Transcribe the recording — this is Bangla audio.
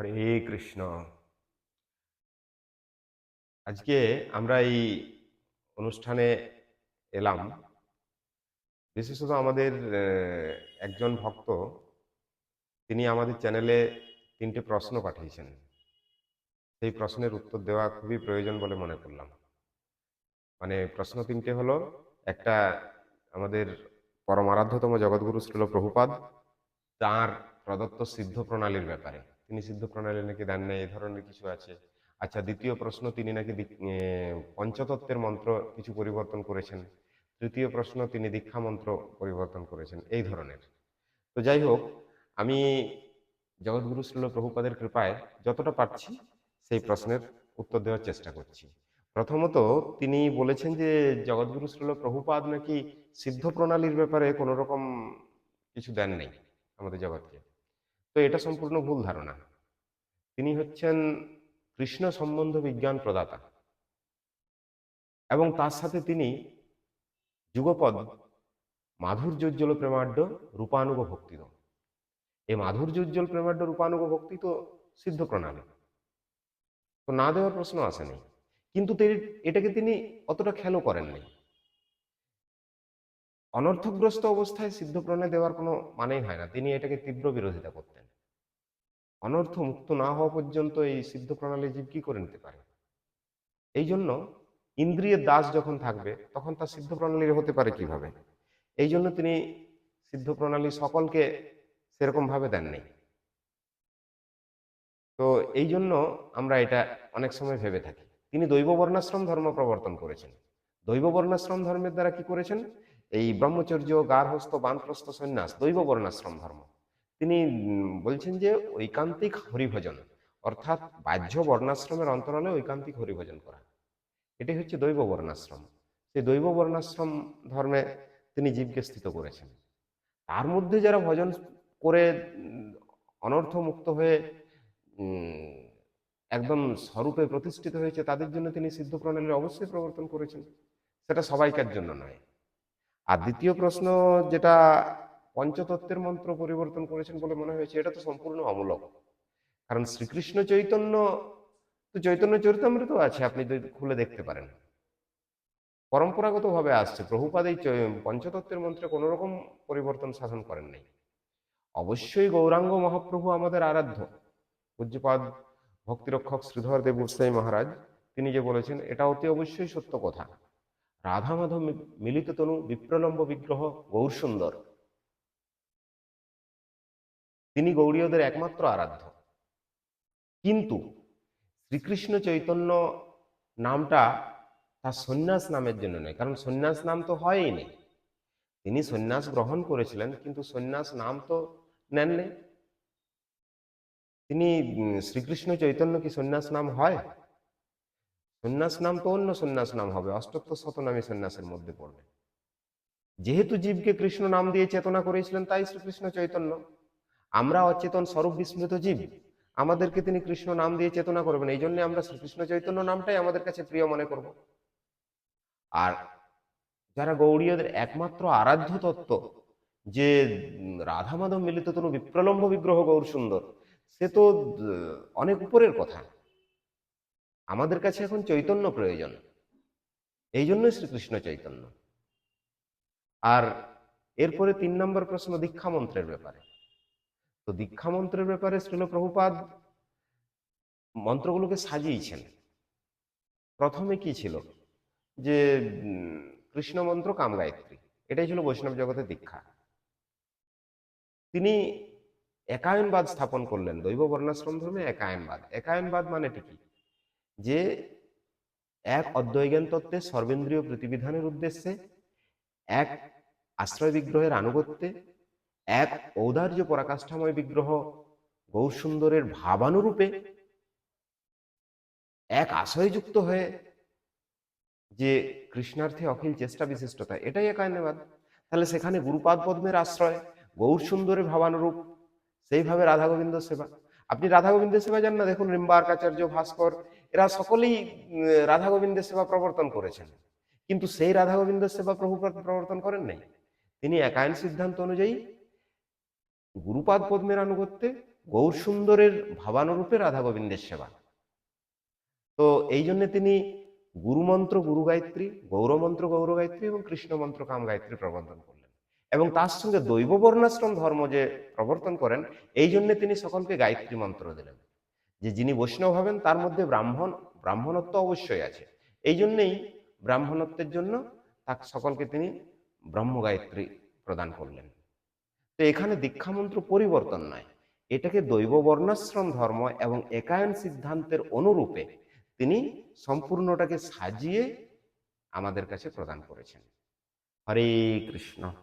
হরে কৃষ্ণ। আজকে আমরা এই অনুষ্ঠানে এলাম। বিশেষত আমাদের একজন ভক্ত তিনি আমাদের চ্যানেলে তিনটে প্রশ্ন পাঠিয়েছেন। সেই প্রশ্নের উত্তর দেওয়া খুবই প্রয়োজন বলে মনে করলাম। মানে প্রশ্ন তিনটে হলো একটা আমাদের পরমারাধ্যতম জগৎগুরু শ্রীল প্রভুপাদ তাঁর প্রদত্ত সিদ্ধ প্রণালীর ব্যাপারে। তিনি সিদ্ধ প্রণালী নাকি দেন না এই ধরনের কিছু আছে। আচ্ছা দ্বিতীয় প্রশ্ন, তিনি নাকি পঞ্চতত্ত্বের মন্ত্র কিছু পরিবর্তন করেছেন। তৃতীয় প্রশ্ন, তিনি দীক্ষা মন্ত্র পরিবর্তন করেছেন, এই ধরনের। তো যাই হোক, আমি জগৎগুরু শ্রীল প্রভুপাদের কৃপায় যতটা পারছি সেই প্রশ্নের উত্তর দেওয়ার চেষ্টা করছি। প্রথমত, তিনি বলেছেন যে জগৎগুরু শ্রীল প্রভুপাদ নাকি সিদ্ধ প্রণালীর ব্যাপারে কোনো রকম কিছু দেন নেই আমাদের জগৎকে। তো এটা সম্পূর্ণ ভুল ধারণা। তিনি হচ্ছেন কৃষ্ণ সম্বন্ধ বিজ্ঞান প্রদাতা। এবং তার সাথে তিনি যুগপদ মাধুর্যোজ্জ্বল প্রেমাঢ্য রূপানুগ ভক্তিত এই মাধুর্যোজ্জ্বল প্রেমাঢ্য রূপানুগ ভক্তি তো সিদ্ধ প্রণালী তো না দেওয়ার প্রশ্ন আসেনি কিন্তু এটাকে তিনি অতটা খেয়ালও করেননি অনর্থগ্রস্ত অবস্থায় সিদ্ধ প্রণালী দেওয়ার কোনো মানেই হয় না। তিনি এটাকে তীব্র বিরোধিতা করতেন। অনর্থ মুক্ত না হওয়া পর্যন্ত এই সিদ্ধ প্রণালী জীব কি করে নিতে পারে? এই জন্য ইন্দ্রিয়ের দাস যখন থাকবে, তখন তার সিদ্ধ প্রণালী হতে পারে কীভাবে? এই জন্য তিনি সিদ্ধ প্রণালী সকলকে সেরকম ভাবে দেননি তো এই জন্য আমরা এটা অনেক সময় ভেবে থাকি। তিনি দৈব বর্ণাশ্রম ধর্ম প্রবর্তন করেছেন। দৈব বর্ণাশ্রম ধর্মের দ্বারা কি করেছেন? এই ব্রহ্মচর্য, গার্হস্থ, বানপ্রস্থ সন্ন্যাস দৈব বর্ণাশ্রম ধর্ম। তিনি বলছেন যে ঐকান্তিক হরিভজন, অর্থাৎ বাহ্য বর্ণাশ্রমের অন্তরালে ঐকান্তিক হরিভজন করা। এটি হচ্ছে দৈব বর্ণাশ্রম। সেই দৈব বর্ণাশ্রম ধর্মে তিনি জীবকে স্থিত করেছেন। তার মধ্যে যারা ভজন করে অনর্থ মুক্ত হয়ে একদম স্বরূপে প্রতিষ্ঠিত হয়েছে, তাদের জন্য তিনি সিদ্ধ প্রণালীর অবশ্যই প্রবর্তন করেছেন। সেটা সবাইকার জন্য নয়। আর দ্বিতীয় প্রশ্ন যেটা পঞ্চতত্ত্বের মন্ত্র পরিবর্তন করেছেন বলে মনে হয়েছে, এটা তো সম্পূর্ণ অমূলক। কারণ শ্রীকৃষ্ণ চৈতন্য, তো চৈতন্য চরিতামৃত আছে, আপনি খুলে দেখতে পারেন। পরম্পরাগতভাবে আসছে, প্রভুপাদ এই পঞ্চতত্ত্বের মন্ত্রে কোনো রকম পরিবর্তন সাধন করেন নাই। অবশ্যই গৌরাঙ্গ মহাপ্রভু আমাদের আরাধ্য। পূজ্যপাদ ভক্তিরক্ষক শ্রীধর দেব গোস্বামী মহারাজ, তিনি যে বলেছেন, এটা অতি অবশ্যই সত্য কথা। রাধা মাধব মিলিত তনু, বিপ্রলম্ব বিগ্রহ গৌর সুন্দর তিনি গৌরীয়দের একমাত্র আরাধ্য। কিন্তু শ্রীকৃষ্ণ চৈতন্য নামটা তার সন্ন্যাস নামের জন্য নয়, কারণ সন্ন্যাস নাম তো হয়ই নেই। তিনি সন্ন্যাস গ্রহণ করেছিলেন, কিন্তু সন্ন্যাস নাম তো নেননি। তিনি শ্রীকৃষ্ণ চৈতন্য কি সন্ন্যাস নাম হয়? সন্ন্যাস নাম তো অন্য সন্ন্যাস নাম হবে, অষ্টত্ব শতনামী সন্ন্যাসের মধ্যে পড়বে। যেহেতু জীবকে কৃষ্ণ নাম দিয়ে চেতনা করেছিলেন, তাই শ্রীকৃষ্ণ চৈতন্য। আমরা অচেতন স্বরূপ বিস্মৃত জীব। আমাদেরকে তিনি কৃষ্ণ নাম দিয়ে চেতনা করবেন। এই জন্য আমরা শ্রীকৃষ্ণ চৈতন্য নামটাই আমাদের কাছে প্রিয় মনে করব। আর যারা গৌড়ীয়দের একমাত্র আরাধ্য তত্ত্ব, যে রাধা মাধব মিলিত তনু বিপ্রলম্ব বিগ্রহ গৌর সুন্দর, সে তো অনেক উপরের কথা। আমাদের কাছে এখন চৈতন্য প্রয়োজন। এই জন্যই শ্রীকৃষ্ণ চৈতন্য। আর এরপরে তিন নম্বর প্রশ্ন দীক্ষা মন্ত্রের ব্যাপারে। তো দীক্ষা মন্ত্রের ব্যাপারে শ্রীল প্রভুপাদ মন্ত্রগুলোকে সাজিয়েছেন। প্রথমে কি ছিল? যে কৃষ্ণ মন্ত্র কাম গায়ত্রী এটাই ছিল বৈষ্ণব জগতের দীক্ষা। তিনি একায়নবাদ স্থাপন করলেন, দৈব বর্ণাশ্রম ধর্মে একায়নবাদ। একায়নবাদ মানে কি? যে, এক অদ্বৈজ্ঞান তত্ত্বের সর্বেন্দ্রীয় প্রতিবিধানের উদ্দেশ্যে, এক আশ্রয় বিগ্রহের আনুগত্যে এক ঔদার্য পরাকাষ্ঠাময় বিগ্রহ গৌরসুন্দরের ভাবানুরূপে এক আশয়যুক্ত হয়ে যে কৃষ্ণার্থে অখিল চেষ্টা বিশিষ্টতা, এটাই একায়নবাদ তাহলে সেখানে গুরুপাদ পদ্মের আশ্রয় গৌর সুন্দরের ভাবানুরূপ, সেইভাবে রাধা গোবিন্দ সেবা। আপনি রাধা গোবিন্দের সেবা জান না, দেখুন রিম্বার্কাচার্য ভাস্কর, এরা সকলেই রাধা গোবিন্দের সেবা প্রবর্তন করেছেন। কিন্তু সেই রাধা গোবিন্দের সেবা প্রভু প্রবর্তন করেন নাই। তিনি একায়ন সিদ্ধান্ত অনুযায়ী গুরুপাদ পদ্মের আনুগত্যে গৌর সুন্দরের ভাবানুরূপে রাধা গোবিন্দের সেবা। তো এই জন্য তিনি গুরুমন্ত্র গুরু গায়ত্রী গৌরমন্ত্র গৌর গায়ত্রী এবং কৃষ্ণমন্ত্র কাম গায়ত্রী প্রবর্তন করলেন। এবং তার সঙ্গে দৈব বর্ণাশ্রম ধর্ম যে প্রবর্তন করেন, এই জন্যে তিনি সকলকে গায়ত্রী মন্ত্র দিলেন। যে যিনি বৈষ্ণব হবেন, তার মধ্যে ব্রাহ্মণ, ব্রাহ্মণত্ব অবশ্যই আছে। এই জন্যেই ব্রাহ্মণত্বের জন্য তাকে, সকলকে তিনি ব্রহ্ম গায়ত্রী প্রদান করলেন। তো এখানে দীক্ষামন্ত্র পরিবর্তন নয়। এটাকে দৈব বর্ণাশ্রম ধর্ম এবং একায়ন সিদ্ধান্তের অনুরূপে তিনি সম্পূর্ণটাকে সাজিয়ে আমাদের কাছে প্রদান করেছেন। হরে কৃষ্ণ।